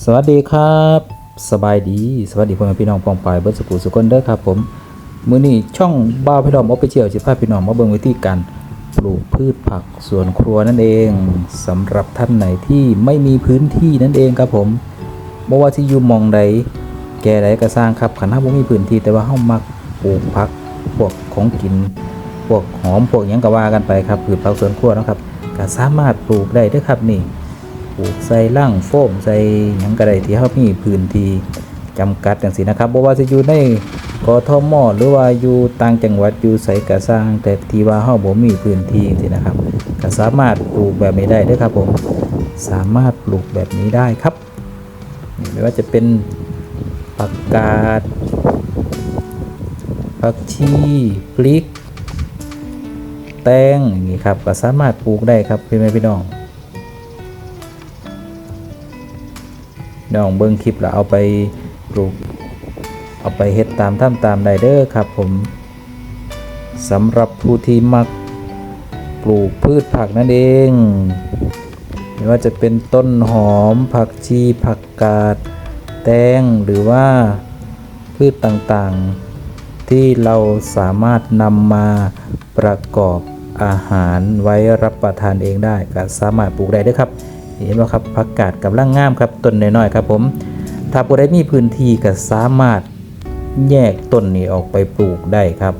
สวัสดีครับ สบายดี สวัสดีพ่อแม่พี่น้องปองปายเบิร์ดสกูสุกนเด้อครับผม มื้อนี้ช่องบ้าพี่น้องออฟฟิเชียลสิพาพี่น้องมาเบิ่งวิธีการปลูกพืชผักสวนครัวนั่นเองสำหรับท่านไหนที่ไม่มีพื้นที่นั่นเองครับผมบ่ว่าที่อยู่มองใดแก่ใดก็สร้างครับคันถ้าบ่มีพื้นที่แต่ว่าเฮามักปลูกผักพวกของกินพวกหอมพวกหยังก็ว่ากันไปครับพืชผักสวนครัวนะครับก็สามารถปลูกได้ด้อครับนี่ ปลูกใส่ล่างโฟมใส่หยังกระไดที่เขามีพื้นที่จำกัดอย่างสินะครับบ่ว่าจะอยู่ในกทมหรือว่าอยู่ต่างจังหวัดอยู่ใส่กระสร้าง แต่ที่ว่าเฮาบ่มีพื้นที่สินะครับก็สามารถปลูกแบบนี้ได้เด้วยครับผมสามารถปลูกแบบนี้ได้ครับ ไม่ว่าจะเป็นผักกาดผักชีพริก แตงอย่างนี้ครับก็สามารถปลูกได้ครับพี่แม่พี่น้อง น้องเบิ้งคลิปแล้วเอาไปปลูก เอาไปเฮ็ดตามท่ามตามได้เด้อครับผมสำหรับผู้ที่มักปลูกพืชผักนั่นเองไม่ว่าจะเป็นต้นหอม ผักชีผักกาด แตงหรือว่าพืชต่างๆ ที่เราสามารถนำมาประกอบอาหารไว้รับประทานเองได้ก็สามารถปลูกได้เด้วยครับ เห็นไหมครับผักกาดกับร่างงามครับต้นน้อยๆครับผมถ้าผู้ใดมีพื้นที่ก็สามารถแยกต้นนี้ออกไปปลูกได้ครับ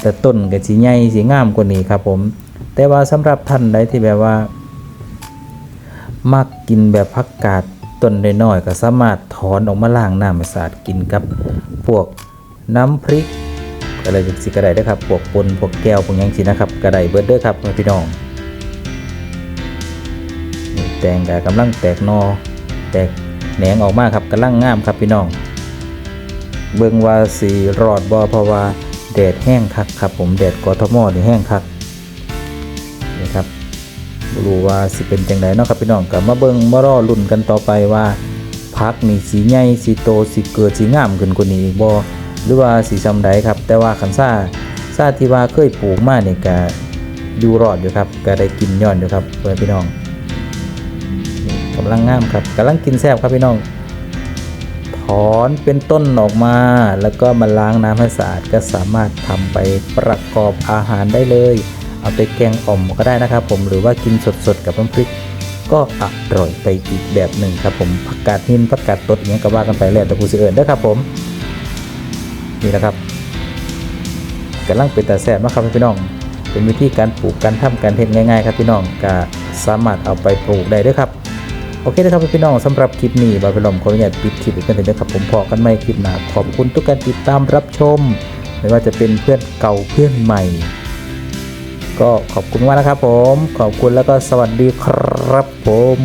แต่ต้นก็สีใหญ่สีงามกว่านี้ครับผม แต่ว่าสำหรับท่านใดที่แบบว่า มักกินแบบผักกาดต้นน้อยๆก็สามารถถอนออกมาล้างน้ำให้สะอาดกินครับพวกน้ำพริกอะไรจังสิกระไดได้ครับพวกปนพวกแก้วพวกยังสินะครับกระไดเบิร์ดเด้อครับพี่น้อง แตงกากำลังแตกนอ แตกแหนงออกมาครับกำลังงามครับพี่น้อง เบิ่งว่าสีรอดบ่เพราะว่าแดดแห้งคักครับผมแดดกทมนี่แห้งคักนี่ครับบ่รู้ว่าสิเป็นจังไดเนาะครับพี่น้องก็มาเบิ่งมารอลุ้นกันต่อไปว่าพักนี่สีใหญ่สีโตสีเกิดสีงามขึ้นกว่านี้อีกบ่หรือว่าสีซำใดครับ แต่ว่าคันซ่าซ่าที่ว่าเคยปลูกมาเนี่ยก็อยู่รอดอยู่ครับก็ได้กินย้อนอยู่ครับเพื่อนพี่น้อง กำลังงามครับกำลังกินแซ่บครับพี่น้อง ถอนเป็นต้นออกมา แล้วก็มาล้างน้ำให้สะอาดก็สามารถทำไปประกอบอาหารได้เลย เอาไปแกงอ่อมก็ได้นะครับ ผมหรือว่ากินสดๆกับน้ำพริกก็อร่อยไปอีกแบบหนึ่งครับผมผักกาดหินผักกาดตดอย่างนี้ก็ว่ากันไปแล้วแต่ผู้สิเอิญด้วยครับผมนี่นะครับกำลังเป็นแต่แซ่บนะครับพี่น้อง เป็นวิธีการปลูกการทำการเฮ็ดง่ายๆ ครับพี่น้องก็สามารถเอาไปปลูกได้ด้วยครับ โอเคนะครับพี่น้องสำหรับคลิปนี้บาร์เบลอมขออนุญาตปิดคลิปอีกครั้งหนึงนะครับผมพอกันไม่คลิปหน้าขอบคุณทุกการติดตามรับชม ไม่ว่าจะเป็นเพื่อนเก่าเพื่อนใหม่ ก็ขอบคุณมากนะครับผม ขอบคุณแล้วก็สวัสดีครับผม